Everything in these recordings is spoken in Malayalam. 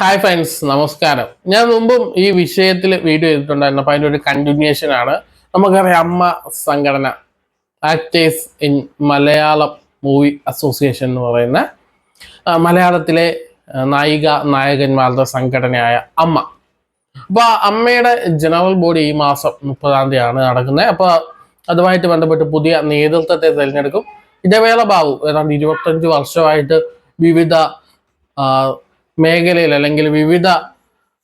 ഹായ് ഫ്രണ്ട്സ് നമസ്കാരം. ഞാൻ മുമ്പും ഈ വിഷയത്തിൽ വീഡിയോ ചെയ്തിട്ടുണ്ടായിരുന്നു. അപ്പോൾ അതിന്റെ ഒരു കണ്ടിന്യൂഷൻ ആണ്. നമുക്കറിയാം അമ്മ സംഘടന actors in Malayalam movie association എന്ന് പറയുന്ന മലയാളത്തിലെ നായിക നായകന്മാരുടെ സംഘടനയായ അമ്മ. അപ്പോൾ അമ്മയുടെ ജനറൽ ബോഡി ഈ മാസം മുപ്പതാം തീയതിയാണ് നടക്കുന്നത്. അപ്പോൾ അതുമായിട്ട് ബന്ധപ്പെട്ട് പുതിയ നേതൃത്വത്തെ തിരഞ്ഞെടുക്കും. ഇടവേള ബാബു ഏതാണ്ട് ഇരുപത്തഞ്ച് വർഷമായിട്ട് വിവിധ മേഖലയിൽ അല്ലെങ്കിൽ വിവിധ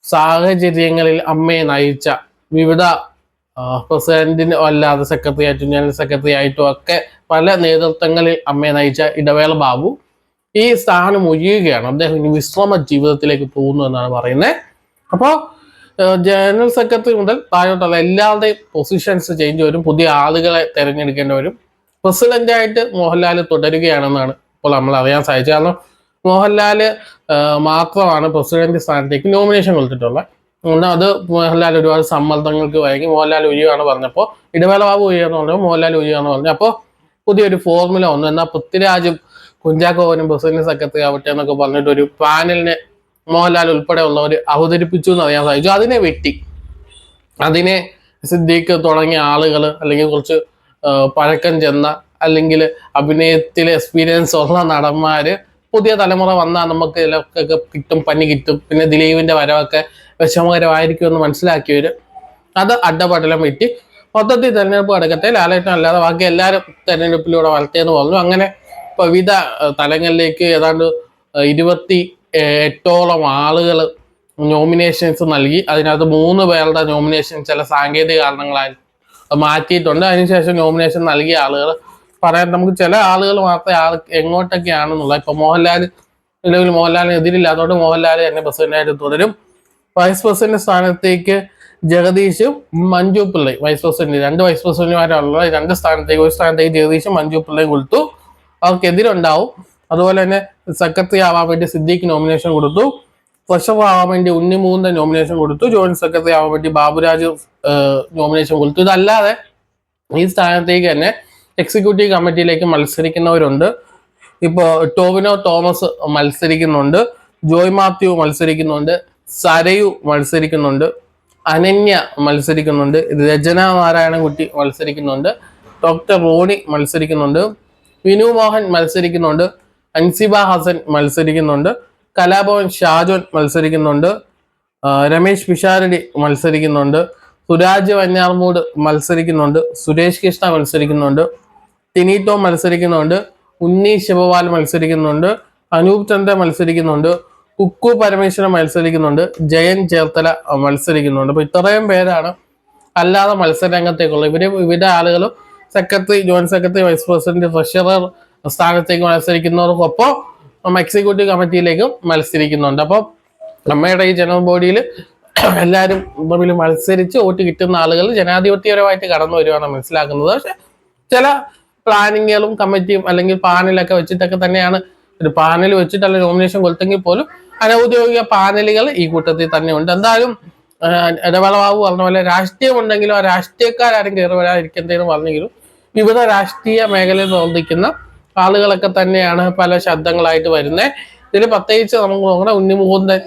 സാഹചര്യങ്ങളിൽ അമ്മയെ നയിച്ച വിവിധ പ്രസിഡന്റിന് അല്ലാതെ സെക്രട്ടറി ആയിട്ടും ജനറൽ സെക്രട്ടറി ആയിട്ടും ഒക്കെ പല നേതൃത്വങ്ങളിൽ അമ്മയെ നയിച്ച ഇടവേള ബാബു ഈ സ്ഥാനം ഒഴിയുകയാണ്. അദ്ദേഹം ഇനി വിശ്രമ ജീവിതത്തിലേക്ക് പോകുന്നു എന്നാണ് പറയുന്നത്. അപ്പോൾ ജനറൽ സെക്രട്ടറി മുതൽ താഴോട്ടുള്ള എല്ലാവരുടെയും പൊസിഷൻസ് ചേഞ്ച് വരും പുതിയ ആളുകളെ തിരഞ്ഞെടുക്കേണ്ടി വരും. പ്രസിഡന്റായിട്ട് മോഹൻലാൽ തുടരുകയാണെന്നാണ് ഇപ്പോൾ നമ്മൾ അറിയാൻ സാധിച്ചത്. കാരണം മോഹൻലാൽ മാത്രമാണ് പ്രസിഡന്റ് സ്ഥാനത്തേക്ക് നോമിനേഷൻ കൊടുത്തിട്ടുള്ളത്. അതുകൊണ്ട് അത് മോഹൻലാൽ ഒരുപാട് സമ്മർദ്ദങ്ങൾക്ക് വഴങ്ങി മോഹൻലാൽ ഒഴിയുകയാണ് പറഞ്ഞപ്പോൾ ഇടവേള ബാബു ഒഴിയാന്ന് പറഞ്ഞപ്പോൾ മോഹൻലാൽ ഒഴിയുകയെന്ന് പറഞ്ഞു. അപ്പോൾ പുതിയൊരു ഫോർമുല വന്നു. എന്നാൽ പൃഥ്വിരാജും കുഞ്ചാക്കോവനും പ്രസിഡന്റ് സെക്രട്ടറി ആവട്ടെ എന്നൊക്കെ പറഞ്ഞിട്ട് ഒരു പാനലിനെ മോഹൻലാൽ ഉൾപ്പെടെ ഉള്ളവർ അവതരിപ്പിച്ചു എന്ന് അറിയാൻ സാധിച്ചു. അതിനെ വെട്ടി. അതിനെ സിദ്ദീഖ് തുടങ്ങിയ ആളുകൾ അല്ലെങ്കിൽ കുറച്ച് പഴക്കം ചെന്ന അല്ലെങ്കിൽ അഭിനയത്തിൽ എക്സ്പീരിയൻസ് ഉള്ള നടന്മാര് പുതിയ തലമുറ വന്നാൽ നമുക്ക് ഇതിലൊക്കെ കിട്ടും പനി കിട്ടും. പിന്നെ ദിലീപിന്റെ വരവൊക്കെ വിഷമകരമായിരിക്കും എന്ന് മനസ്സിലാക്കിയവര് അത് അഡ്ഡപടലം വെട്ടി. മൊത്തത്തിൽ തെരഞ്ഞെടുപ്പ് കിടക്കട്ടെ ലാലേട്ടൻ അല്ലാതെ ബാക്കി എല്ലാവരും തെരഞ്ഞെടുപ്പിലൂടെ വളർത്തിയെന്ന് പറഞ്ഞു അങ്ങനെ വിവിധ തലങ്ങളിലേക്ക് ഏതാണ്ട് ഇരുപത്തി എട്ടോളം ആളുകൾ നോമിനേഷൻസ് നൽകി. അതിനകത്ത് മൂന്ന് പേരുടെ നോമിനേഷൻ ചില സാങ്കേതിക കാരണങ്ങളാൽ മാറ്റിയിട്ടുണ്ട്. അതിനുശേഷം നോമിനേഷൻ നൽകിയ ആളുകൾ പറയാൻ നമുക്ക് ചില ആളുകൾ മാത്രമേ ആൾ എങ്ങോട്ടൊക്കെയാണെന്നുള്ള ഇപ്പൊ മോഹൻലാൽ നിലവിൽ മോഹൻലാലിന് എതിരില്ലാത്തതുകൊണ്ട് മോഹൻലാൽ തന്നെ പ്രസിഡന്റായിട്ട് തുടരും. വൈസ് പ്രസിഡന്റ് സ്ഥാനത്തേക്ക് ജഗദീഷും മഞ്ജു പിള്ളയും. വൈസ് പ്രസിഡന്റ് രണ്ട് വൈസ് പ്രസിഡന്റുമാരുള്ള രണ്ട് സ്ഥാനത്തേക്ക് ഒരു സ്ഥാനത്തേക്ക് ജഗദീഷും മഞ്ജു പിള്ളയും കൊടുത്തു അവർക്കെതിരുണ്ടാവും. അതുപോലെ തന്നെ സെക്രട്ടറി ആവാൻ വേണ്ടി സിദ്ദീഖ് നോമിനേഷൻ കൊടുത്തു. ട്രഷറർ ആവാൻ വേണ്ടി ഉണ്ണിമൂന്ന നോമിനേഷൻ കൊടുത്തു. ജോയിന്റ് സെക്രട്ടറി ആവാൻ വേണ്ടി ബാബുരാജ് നോമിനേഷൻ കൊടുത്തു ഇതല്ലാതെ ഈ സ്ഥാനത്തേക്ക് തന്നെ എക്സിക്യൂട്ടീവ് കമ്മിറ്റിയിലേക്ക് മത്സരിക്കുന്നവരുണ്ട്. ഇപ്പോൾ ടോവിനോ തോമസ് മത്സരിക്കുന്നുണ്ട്. ജോയ് മാത്യു മത്സരിക്കുന്നുണ്ട്. സരയു മത്സരിക്കുന്നുണ്ട്. അനന്യ മത്സരിക്കുന്നുണ്ട്. രചന നാരായണൻകുട്ടി മത്സരിക്കുന്നുണ്ട്. ഡോക്ടർ റോണി മത്സരിക്കുന്നുണ്ട്. വിനു മോഹൻ മത്സരിക്കുന്നുണ്ട്. അൻസിബ ഹസൻ മത്സരിക്കുന്നുണ്ട്. കലാഭവൻ ഷാജോൻ മത്സരിക്കുന്നുണ്ട്. രമേശ് പിഷാരടി മത്സരിക്കുന്നുണ്ട്. സുരാജ് വഞ്ഞാർമൂട് മത്സരിക്കുന്നുണ്ട്. സുരേഷ് കൃഷ്ണ മത്സരിക്കുന്നുണ്ട്. ടിനീറ്റോ മത്സരിക്കുന്നുണ്ട്. ഉണ്ണി ശിവപാൽ മത്സരിക്കുന്നുണ്ട്. അനൂപ് ചന്ദ്ര മത്സരിക്കുന്നുണ്ട്. കുക്കു പരമേശ്വരൻ മത്സരിക്കുന്നുണ്ട്. ജയൻ ചേർത്തല മത്സരിക്കുന്നുണ്ട്. അപ്പൊ ഇത്രയും പേരാണ് അല്ലാതെ മത്സരരംഗത്തേക്കുള്ള. ഇവർ വിവിധ ആളുകൾ secretary joint secretary vice president treasurer സ്ഥാനത്തേക്ക് മത്സരിക്കുന്നവർക്കൊപ്പം എക്സിക്യൂട്ടീവ് കമ്മിറ്റിയിലേക്കും മത്സരിക്കുന്നുണ്ട്. അപ്പോൾ നമ്മുടെ ഈ ജനറൽ ബോഡിയിൽ എല്ലാവരും തമ്മിൽ മത്സരിച്ച് വോട്ട് കിട്ടുന്ന ആളുകൾ ജനാധിപത്യപരമായിട്ട് കടന്നു വരുവാണ് മനസ്സിലാക്കുന്നത്. പക്ഷെ ചില പ്ലാനിങ്ങുകളും കമ്മിറ്റിയും അല്ലെങ്കിൽ പാനലൊക്കെ വെച്ചിട്ടൊക്കെ തന്നെയാണ് ഒരു പാനൽ വെച്ചിട്ടല്ല നോമിനേഷൻ കൊടുത്തെങ്കിൽ പോലും അനൗദ്യോഗിക പാനലുകൾ ഈ കൂട്ടത്തിൽ തന്നെ ഉണ്ട് എന്തായാലും ആഹ് ഇടവേളബാബു പറഞ്ഞ പോലെ രാഷ്ട്രീയം ഉണ്ടെങ്കിലും ആ രാഷ്ട്രീയക്കാരും കയറി വരാതിരിക്കുന്നതെന്ന് പറഞ്ഞെങ്കിലും വിവിധ രാഷ്ട്രീയ മേഖലയിൽ പ്രവർത്തിക്കുന്ന ആളുകളൊക്കെ തന്നെയാണ് പല ശബ്ദങ്ങളായിട്ട് വരുന്നത് ഇതിൽ പ്രത്യേകിച്ച് നമുക്ക് നോക്കണം ഉണ്ണിമുകുന്ദൻ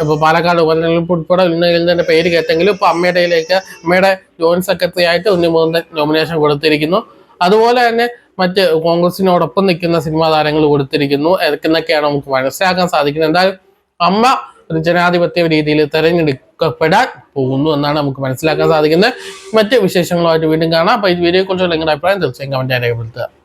ഇപ്പൊ പാലക്കാട് ഉപതെരഞ്ഞെടുപ്പ് ഉൾപ്പെടെ ഉണ്ണിമുകുന്ദന്റെ പേര് കേട്ടെങ്കിലും ഇപ്പൊ അമ്മയുടെ കയ്യിലേക്ക് അമ്മയുടെ ജോയിന്റ് സെക്രട്ടറി ആയിട്ട് ഉണ്ണിമുകുന്ദൻ നോമിനേഷൻ കൊടുത്തിരിക്കുന്നു അതുപോലെ തന്നെ മറ്റ് കോൺഗ്രസിനോടൊപ്പം നിൽക്കുന്ന സിനിമാ താരങ്ങൾ കൊടുത്തിരിക്കുന്നു. എന്നൊക്കെയാണ് നമുക്ക് മനസ്സിലാക്കാൻ സാധിക്കുന്നത്. എന്തായാലും അമ്മ ഒരു ജനാധിപത്യ രീതിയിൽ തെരഞ്ഞെടുക്കപ്പെടാൻ പോകുന്നു എന്നാണ് നമുക്ക് മനസ്സിലാക്കാൻ സാധിക്കുന്നത്. മറ്റ് വിശേഷങ്ങളുമായിട്ട് വീണ്ടും കാണാം. അപ്പൊ ഈ വീഡിയോയെ കുറിച്ചുള്ള നിങ്ങളുടെ അഭിപ്രായം തീർച്ചയായും കമന്റ് രേഖപ്പെടുത്തുക.